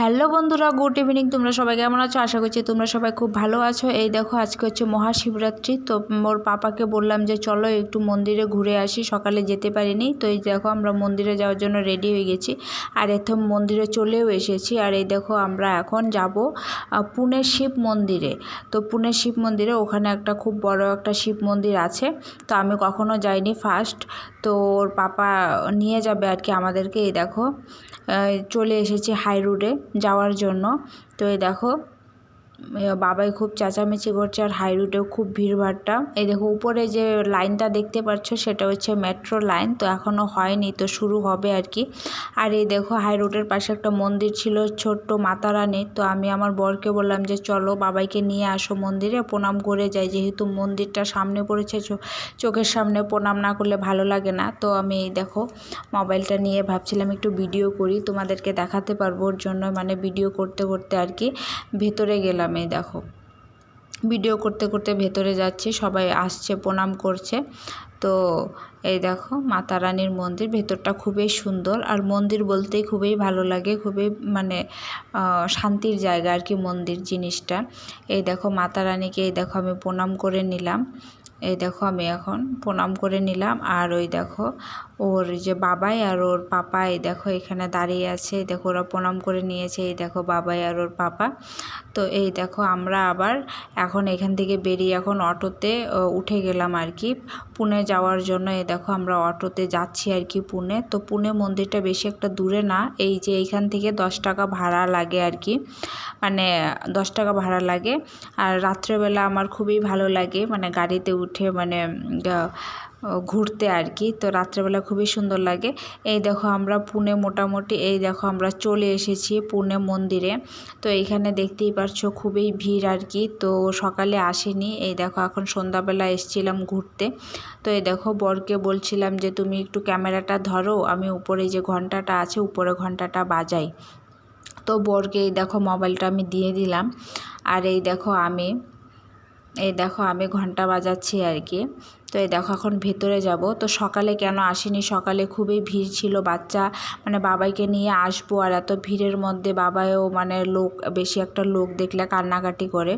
Hello বন্ধুরা, good evening. তোমরা সবাই কেমন আছো? আশা করছি তোমরা সবাই খুব ভালো আছো। এই দেখো, আজকে হচ্ছে মহাশিবরাত্রি। তো মোর পাপাকে বললাম যে, চলো একটু মন্দিরে ঘুরে আসি। সকালে যেতে পারিনি। তো এই দেখো, আমরা মন্দিরে যাওয়ার জন্য রেডি হয়ে গেছি। আর এথম মন্দিরে চলেও এসেছি। আর এই দেখো, আমরা এখন যাব পুনে শিব মন্দিরে। তো পুনে শিব মন্দিরে ওখানে একটা খুব বড় একটা শিব মন্দির আছে। তো আমি কখনো যাইনি ফার্স্ট তো ওর পাপা নিয়ে যাবে আর কি আমাদেরকে। এই দেখো চলে এসেছি হাই রোডে যাওয়ার জন্য। তো এই দেখো বাবাই খুব চেঁচামেচি করছে আর হাই রুটেও খুব ভিড়ভাড়টা। এই দেখো, উপরে যে লাইনটা দেখতে পাচ্ছ, সেটা হচ্ছে মেট্রো লাইন, তো এখনও হয়নি, তো শুরু হবে আর কি। আর এই দেখো হাই রোডের পাশে একটা মন্দির ছিল, ছোট্ট মাতা তো আমি আমার বরকে বললাম যে, চলো বাবাইকে নিয়ে আসো মন্দিরে, প্রণাম করে যাই, যেহেতু মন্দিরটা সামনে পড়েছে চোখের সামনে প্রণাম না করলে ভালো লাগে না। তো আমি দেখো, মোবাইলটা নিয়ে ভাবছিলাম একটু ভিডিও করি, তোমাদেরকে দেখাতে পারব ওর জন্য মানে ভিডিও করতে করতে আর কি, ভেতরে গেলাম। এই দেখো। ভিডিও করতে করতে ভেতরে যাচ্ছে, সবাই আসছে, প্রণাম করছে। তো এই দেখো, মাতা রানীর মন্দির, ভেতরটা খুবই সুন্দর। আর মন্দির বলতেই খুবই ভালো লাগে, খুবই মানে শান্তির জায়গা আর কি মন্দির জিনিসটা। এই দেখো, মাতা রানীকে এই দেখো আমি প্রণাম করে নিলাম। এই দেখো আমি এখন প্রণাম করে নিলাম। আর ওই দেখো ওর যে বাবাই আর ওর পাপা, এই দেখো এখানে দাঁড়িয়ে আছে। এই দেখো ওরা প্রণাম করে নিয়েছে। এই দেখো বাবাই আর ওর পাপা। তো এই দেখো আমরা আবার এখন এখান থেকে বেরিয়ে এখন অটোতে উঠে গেলাম আর কি পুনে যাওয়ার জন্য। এই দেখো আমরা অটোতে যাচ্ছি আর কি পুনে। তো পুনে মন্দিরটা বেশি একটা দূরে না। এই যে এইখান থেকে দশ টাকা ভাড়া লাগে আর কি। মানে দশ টাকা ভাড়া লাগে। আর রাত্রেবেলা আমার খুবই ভালো লাগে। মানে গাড়িতে মানে ঘুরতে আর কি। তো রাত্রেবেলা খুবই সুন্দর লাগে। এই দেখো আমরা পুনে মোটামুটি, এই দেখো আমরা চলে এসেছি পুনে মন্দিরে। তো এইখানে দেখতেই পারছ খুবই ভিড় আর কি। তো সকালে আসেনি, এই দেখো এখন সন্ধ্যাবেলা এসছিলাম ঘুরতে। তো এই দেখো বরকে বলছিলাম যে, তুমি একটু ক্যামেরাটা ধরো, আমি উপরে যে ঘন্টাটা আছে, উপরে ঘন্টাটা বাজাই। তো বরকে এই দেখো মোবাইলটা আমি দিয়ে দিলাম। আর এই দেখো আমি এই দেখো আমি ঘণ্টা বাজাচ্ছি আর কি। তো এই দেখো এখন ভেতরে যাব। তো সকালে কেন আসিনি? সকালে খুবই ভিড় ছিল বাচ্চা মানে বাবাইকে নিয়ে আসব আর এত ভিড়ের মধ্যে বাবাইও মানে লোক, বেশি একটা লোক দেখলে কান্নাকাটি করে।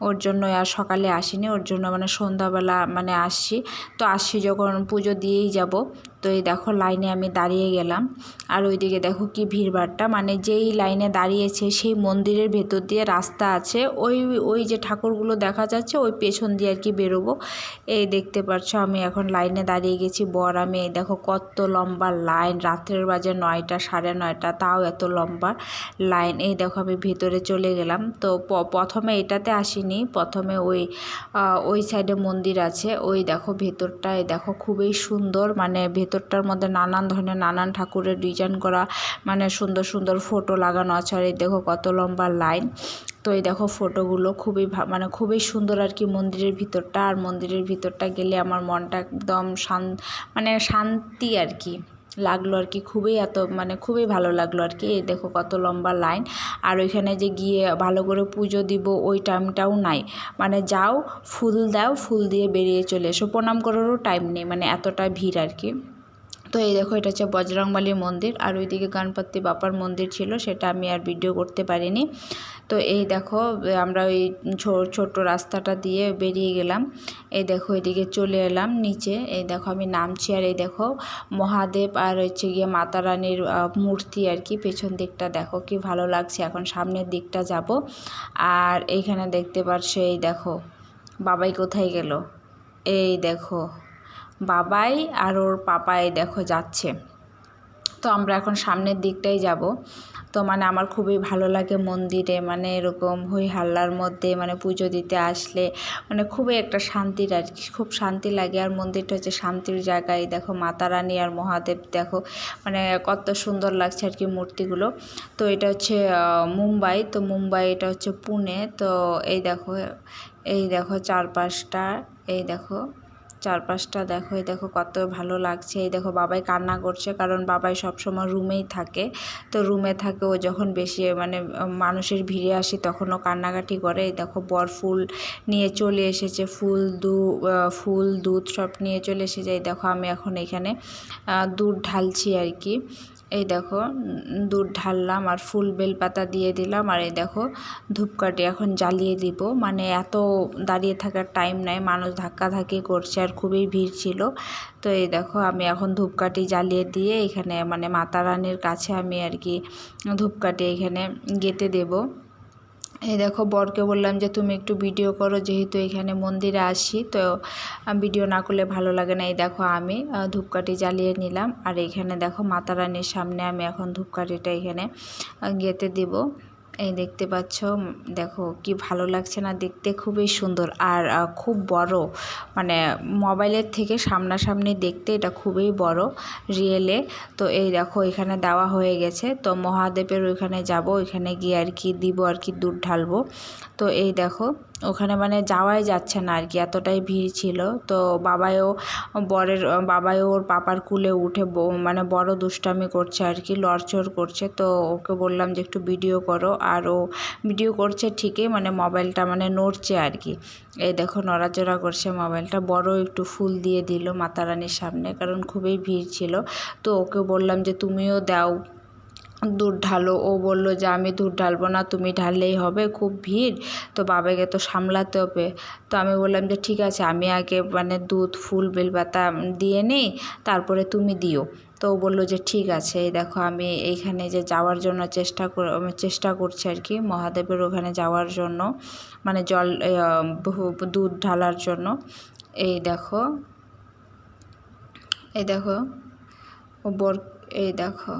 ওর জন্য আর সকালে আসিনি, ওর জন্য মানে সন্ধ্যাবেলা মানে আসছি। তো আসছি যখন পুজো দিয়েই যাব। তো এই দেখো লাইনে আমি দাঁড়িয়ে গেলাম। আর ওইদিকে দেখো কি ভিড়ভাড়টা। মানে যেই লাইনে দাঁড়িয়েছে সেই মন্দিরের ভেতর দিয়ে রাস্তা আছে। ওই ওই যে ঠাকুরগুলো দেখা যাচ্ছে, ওই পেছন দিয়ে আর কি বেরোবো। এই দেখতে পারছ আমি এখন লাইনে দাঁড়িয়ে গেছি। বর আমি এই দেখো কত লম্বা লাইন। রাত্রের বাজে নয়টা, সাড়ে নয়টা। তাও এত লম্বা লাইন। এই দেখো আমি ভেতরে চলে গেলাম। তো প্রথমে এটাতে আসিনি। প্রথমে ওই ওই সাইডে মন্দির আছে। ওই দেখো ভেতরটায় দেখো খুবই সুন্দর। মানে ভেতরটার মধ্যে নানান ধরনের নানান ঠাকুরের ডিজাইন করা মানে সুন্দর সুন্দর ফটো লাগানো আছে। আর এই দেখো কত লম্বা লাইন তো এই দেখো ফটোগুলো খুবই মানে খুবই সুন্দর আর কি মন্দিরের ভিতরটা। আর মন্দিরের ভিতরটা গেলে আমার মনটা একদম শান মানে শান্তি আর কি লাগল আর কি। খুবই এত মানে খুবই ভালো লাগল আর কি। এই দেখো কত লম্বা লাইন আর ওইখানে যে গিয়ে ভালো করে পুজো দিব ওই টাইমটাও নাই। মানে যাও, ফুল দাও, ফুল দিয়ে বেরিয়ে চলে এসো। প্রণাম করারও টাইম নেই। মানে এতটা ভিড় আর কি। তো এই দেখো, এটা হচ্ছে বজরংবলী মন্দির। আর ওইদিকে গণপতি বাপার মন্দির ছিল, সেটা আমি আর ভিডিও করতে পারিনি। তো এই দেখো, আমরা ওই ছোট রাস্তাটা দিয়ে বেরিয়ে গেলাম। এই দেখো, এদিকে চলে এলাম নিচে। এই দেখো, আমি নামছি আর এই দেখো, মহাদেব আর হচ্ছে গিয়ে মাতা রানীর মূর্তি আর কি পেছন দিকটা। দেখো, কি ভালো লাগছে। এখন সামনের দিকটা যাব। আর এইখানে দেখতে পারছ, এই দেখো, বাবাই কোথায় গেল? এই দেখো। বাবাই আর ওর পাপাই দেখো যাচ্ছে। তো আমরা এখন সামনের দিকটাই যাব। তো মানে আমার খুবই ভালো লাগে মন্দিরে মানে এরকম হই হাল্লার মধ্যে মানে পুজো দিতে আসলে মানে খুবই একটা শান্তির আর কি, খুব শান্তি লাগে। আর মন্দিরটা হচ্ছে শান্তির জায়গায়, দেখো মাতা রানী আর মহাদেব, দেখো মানে কত সুন্দর লাগছে আর কি মূর্তিগুলো। তো এটা হচ্ছে মুম্বাই, তো মুম্বাই এটা হচ্ছে পুনে। তো এই দেখো এই দেখো চারপাশটা, এই দেখো চারপাশটা দেখো, এই দেখো কত ভালো লাগছে। এই দেখো বাবাই কান্না করছে কারণ বাবাই সবসময় রুমেই থাকে। তো রুমে থাকে ও যখন বেশি মানে মানুষের ভিড়ে আসে তখনও কান্নাকাটি করে। এই দেখো বর ফুল নিয়ে চলে এসেছে, ফুল দু ফুল, দুধ সব নিয়ে চলে এসে যায় দেখো আমি এখন এখানে দুধ ঢালছি আর কি। এই দেখো, দুধ ঢাললাম আর ফুল বেলপাতা দিয়ে দিলাম আর এই দেখো, ধূপকাঠি এখন জ্বালিয়ে দিব। মানে এত দাঁড়িয়ে থাকার টাইম নাই, মানুষ ধাক্কাধাক্কি করছে আর খুবই ভিড় ছিল। তো এই দেখো, আমি এখন ধূপকাঠি জ্বালিয়ে দিয়ে এখানে মানে মাতা রানীর কাছে আমি আর কি ধূপকাঠি এখানে গেঁথে দেবো। এই দেখো, বরকে বললাম যে তুমি একটু ভিডিও করো, যেহেতু এখানে মন্দিরে আসি, তো ভিডিও না করলে ভালো লাগে না। এই দেখো, আমি ধূপকাঠি জ্বালিয়ে নিলাম, আর এখানে দেখো মাতা রানীর সামনে আমি এখন ধূপকাঠিটা এখানে গেতে দিব। এই দেখতে পাচ্ছ দেখো কি ভালো লাগছে না দেখতে, খুবই সুন্দর। আর খুব বড় মানে মোবাইলের থেকে সামনাসামনি দেখতে এটা খুবই বড় রিয়েলে তো এই দেখো এখানে দেওয়া হয়ে গেছে। তো মহাদেবের ওইখানে যাব, ওইখানে গিয়ে আর কি দিব, আর কি দুধ ঢালবো। তো এই দেখো ওখানে মানে যাওয়াই যাচ্ছে না আর কি, এতটাই ভিড় ছিল। তো বাবাও বরের বাবাও ওর পাপার কুলে উঠে মানে বড় দুষ্টামি করছে আর কি, লড়চড় করছে। তো ওকে বললাম যে একটু ভিডিও করো। আর ও ভিডিও করছে ঠিকই মানে মোবাইলটা মানে নড়ছে আর কি। এই দেখো নড়াচড়া করছে মোবাইলটা বড় একটু ফুল দিয়ে দিল মাতা রানীর সামনে, কারণ খুবই ভিড় ছিল। তো ওকে বললাম যে তুমিও দাও। দুধ ঢালো। ও বলল যে, আমি দুধ ঢালবো না, তুমি ঢাললেই হবে, খুব ভিড়। তো বাবাকে তো সামলাতে হবে। তো আমি বললাম যে, ঠিক আছে, আমি আগে মানে দুধ, ফুল, বেলপাতা দিয়ে নিই, তারপরে তুমি দিও। তো ও বলল যে, ঠিক আছে, এই দেখো, আমি এইখানে যে যাওয়ার জন্য চেষ্টা কর চেষ্টা করছি আর কি, মহাদেবের ওখানে যাওয়ার জন্য মানে জল দুধ ঢালার জন্য। এই দেখো এই দেখো, ও বর, এই দেখো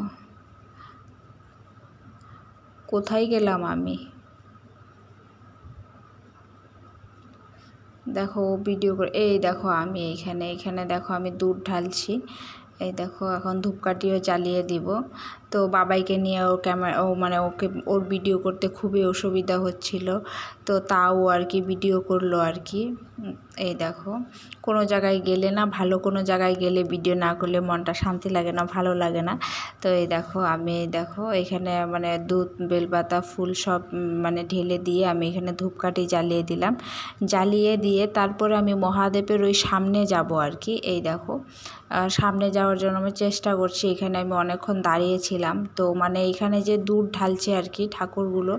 কোথায় গেলাম আমি? দেখো ভিডিও করে এই দেখো আমি এইখানে এইখানে দেখো আমি দুধ ঢালছি। এই দেখো, এখন ধূপকাঠিও জ্বালিয়ে দিব। তো বাবাইকে নিয়ে ও ক্যামেরা ও মানে ওকে, ওর ভিডিও করতে খুবই অসুবিধা হচ্ছিল। তো তাও আর কি ভিডিও করল আর কি। এই দেখো। কোনো জায়গায় গেলে না, ভালো কোনো জায়গায় গেলে ভিডিও না করলে মনটা শান্তি লাগে না, ভালো লাগে না। তো এই দেখো, আমি দেখো এখানে মানে দুধ, বেলপাতা, ফুল সব মানে ঢেলে দিয়ে আমি এখানে ধূপকাঠি জ্বালিয়ে দিলাম। জ্বালিয়ে দিয়ে তারপরে আমি মহাদেবের ওই সামনে যাব আর কি। এই দেখো সামনে যাওয়ার জন্য আমি চেষ্টা করছি। এখানে আমি অনেকক্ষণ দাঁড়িয়েছিলাম তো মানে এখানে যে দুধ ঢালছে আর কি ঠাকুরগুলো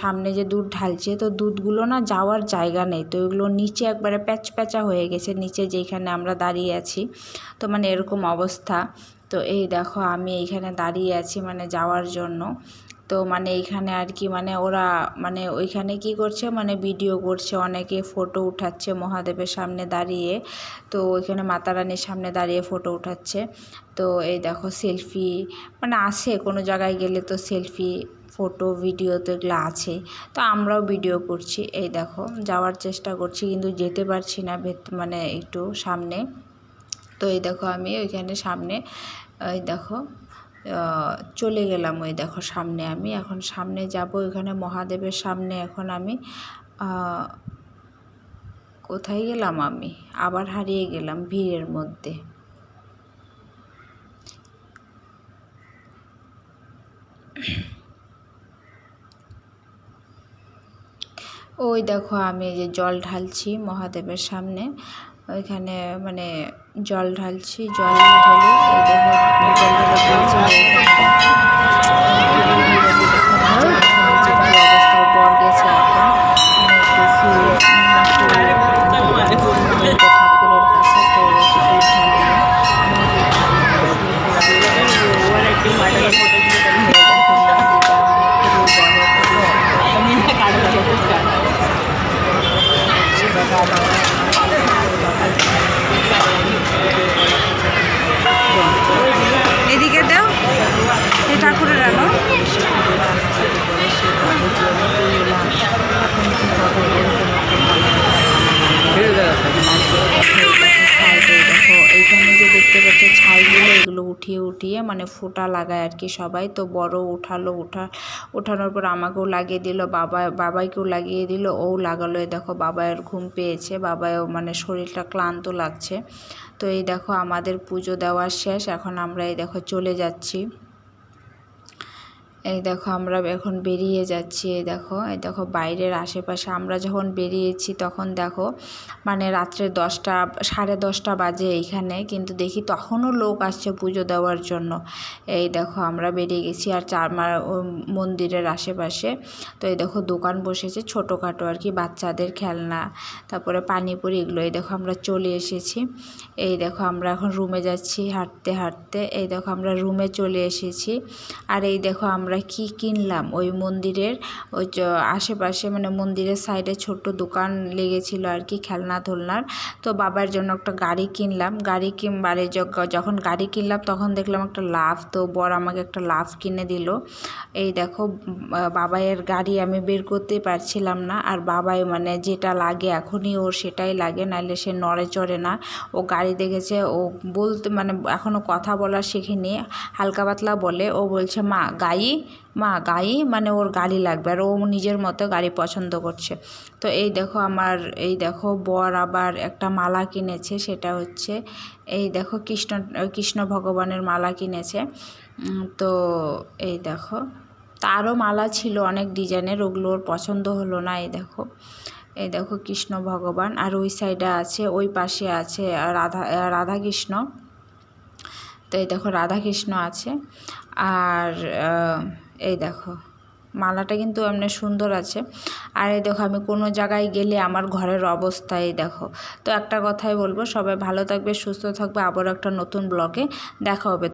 সামনে যে দুধ ঢালছে, তো দুধগুলো না যাওয়ার জায়গা নেই। তো ওইগুলো নিচে একবারে প্যাচ প্যাচা হয়ে গেছে, নিচে যেখানে আমরা দাঁড়িয়ে আছি। তো মানে এরকম অবস্থা। তো এই দেখো আমি এইখানে দাঁড়িয়ে আছি মানে যাওয়ার জন্য। তো মানে এইখানে আর কি মানে ওরা মানে ওইখানে কি করছে মানে ভিডিও করছে, অনেকে ফটো উঠাচ্ছে মহাদেবের সামনে দাঁড়িয়ে। তো ওইখানে মাতা রানীর সামনে দাঁড়িয়ে ফটো উঠাচ্ছে। তো এই দেখো সেলফি মানে আসে কোনো জায়গায় গেলে তো সেলফি ফটো ভিডিও তো এগুলো আছে। তো আমরাও ভিডিও করছি। এই দেখো, যাওয়ার চেষ্টা করছি কিন্তু যেতে পারছি না ভেত মানে একটু সামনে। তো এই দেখো আমি ওইখানে সামনে, এই দেখো। চলে গেলাম ওই দেখো সামনে আমি। এখন সামনে যাব, ওইখানে মহাদেবের সামনে। এখন আমি কোথায় গেলাম আমি? আবার হারিয়ে গেলাম ভিড়ের মধ্যে। ওই দেখো আমি যে জল ঢালছি মহাদেবের সামনে। ওইখানে মানে জল ঢালছি জল জলটা দিয়েছি ওইখানটা। উঠিয়ে উঠিয়ে মানে ফোঁটা লাগায় আর কি সবাই। তো বড় উঠালো, উঠা ওঠানোর পর আমাকেও লাগিয়ে দিল, বাবা, বাবাইকেও লাগিয়ে দিল ও লাগালো। দেখো বাবাইয়ের ঘুম পেয়েছে বাবায়ও মানে শরীরটা ক্লান্ত লাগছে। তো এই দেখো আমাদের পুজো দেওয়া শেষ, এখন আমরা এই দেখো চলে যাচ্ছি। এই দেখো আমরা এখন বেরিয়ে যাচ্ছি, এই দেখো এই দেখো বাইরের আশেপাশে। আমরা যখন বেরিয়েছি তখন দেখো মানে রাত্রে দশটা, সাড়ে দশটা বাজে এইখানে, কিন্তু দেখি তখনও লোক আসছে পুজো দেওয়ার জন্য। এই দেখো আমরা বেরিয়ে গেছি আর চার মন্দিরের আশেপাশে। তো এই দেখো দোকান বসেছে ছোটোখাটো আর কি, বাচ্চাদের খেলনা, তারপরে পানিপুরি এগুলো। এই দেখো আমরা চলে এসেছি। এই দেখো আমরা এখন রুমে যাচ্ছি হাঁটতে হাঁটতে। এই দেখো আমরা রুমে চলে এসেছি। আর এই দেখো আমরা কি কিনলাম? ওই মন্দিরের, ওই আশেপাশে মানে মন্দিরের সাইডে ছোট্ট দোকান লেগেছিল আর কি, খেলনা ধোলনার। তো বাবার জন্য একটা গাড়ি কিনলাম। গাড়ি কিন বাড়ি যখ- যখন গাড়ি কিনলাম তখন দেখলাম একটা লাভ তো বর আমাকে একটা লাভ কিনে দিল। এই দেখো বাবাইয়ের গাড়ি আমি বের করতে পারছিলাম না। আর বাবাই মানে যেটা লাগে এখনই ওর সেটাই লাগে নাহলে সে নড়ে চড়ে না। ও গাড়ি দেখেছে, ও বলতে মানে এখনও কথা বলা শেখেনি। হালকা পাতলা বলে, ও বলছে, মা গাই মা গাই মানে ওর গাড়ি লাগবে আর ও নিজের মতো গাড়ি পছন্দ করছে। তো এই দেখো আমার, এই দেখো বর আবার একটা মালা কিনেছে, সেটা হচ্ছে এই দেখো কৃষ্ণ কৃষ্ণ ভগবানের মালা কিনেছে। তো এই দেখো, তারও মালা ছিল অনেক ডিজাইনের, ওগুলো ওর পছন্দ হলো না, এই দেখো। এই দেখো কৃষ্ণ ভগবান, আর ওই সাইডে আছে, ওই পাশে আছে রাধা রাধা কৃষ্ণ তো এই দেখো, রাধাকৃষ্ণ আছে। আর এই দেখো, মালাটা কিন্তু এমনি সুন্দর আছে। আর এই দেখো, আমি কোনো জায়গায় গেলে আমার ঘরের অবস্থা এই দেখো। তো একটা কথাই বলব, সবাই ভালো থাকবে, সুস্থ থাকবে। আবার একটা নতুন ব্লগে দেখা হবে।